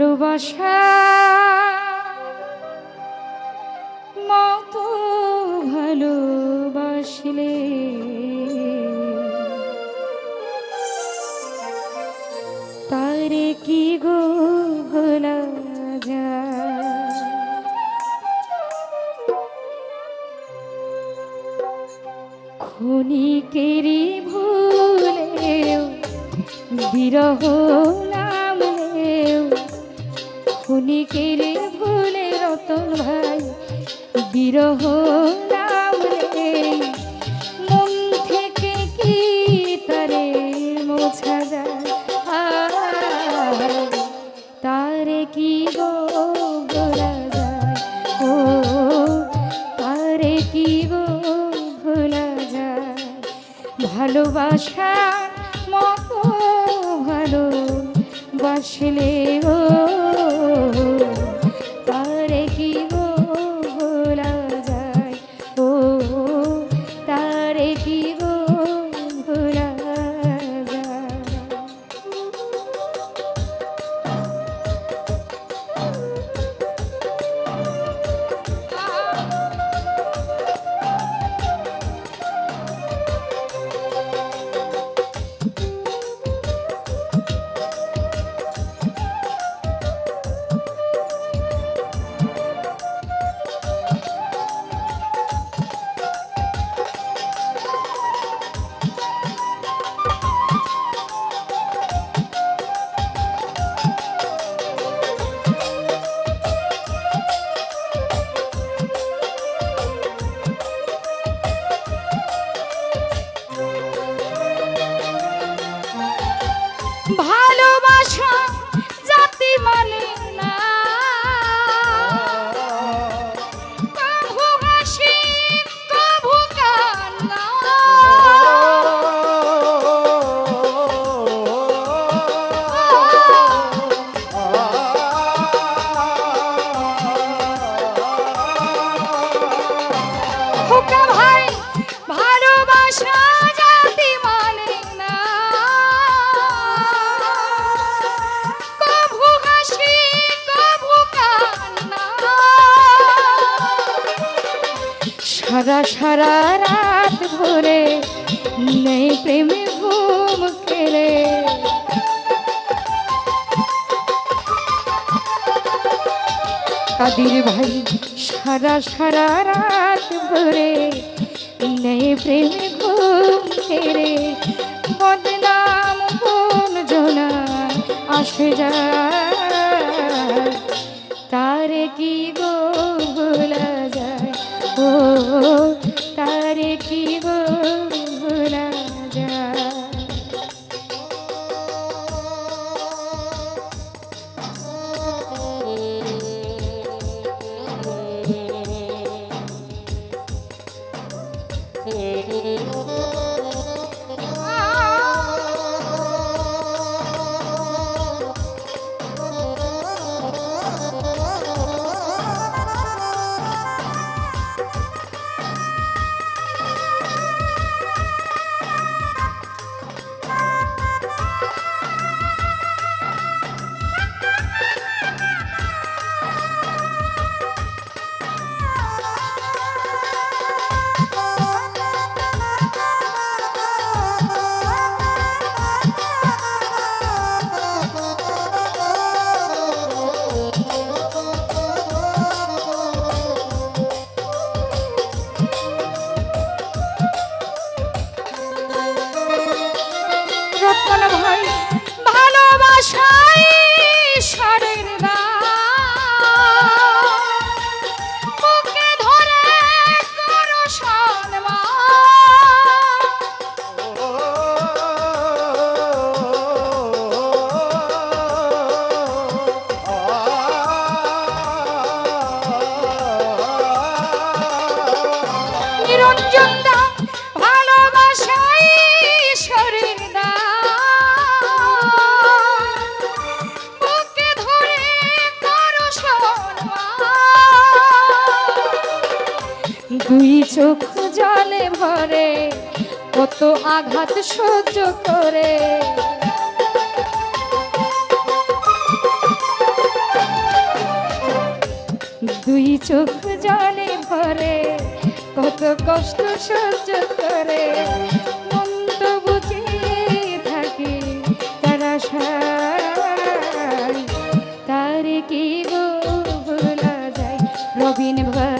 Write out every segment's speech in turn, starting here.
ভালোবাসা মতো ভালোবাসলে তারে কি গো ভোলা ক্ষণিকেরই ভুলেও বিরহ ক্ষণিকের ভুলে রতন ভাই? বিরহ মন থেকে কি তারে মোছা যায়? তারে কি যায়? ও, তারে ভোলা ভালোবাসা মতো ভালো বাসলে money. সারা সারা রাত ভরে নেই প্রেমে ঘুম খেলে কাদির ভাই, সারা সারা রাত ভরে নেই প্রেমে ঘুম খেলে বদনাম কোন জনা আসে যায় Mm-hmm. দুই চোখ জলে ভরে, কত আঘাত সহ্য করে। দুই চোখ জলে ভরে, কত কষ্ট সহ্য করে। মন্দ বুঝে থাকে, তারা তারে কি গো ভোলা যায়? রবিন ভাই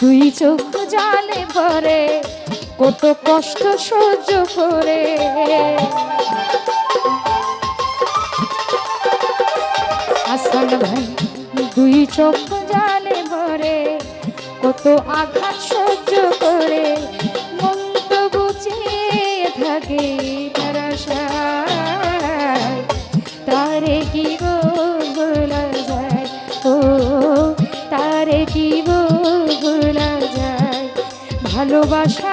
দুই চোখ জালে ভরে, কত কষ্ট সহ্য করে। হাসান ভাই, দুই চোখ জালে ভরে, কত আঘাত সহ্য করে। মন তো গুছিয়ে থাকে তারা ভালোবাসার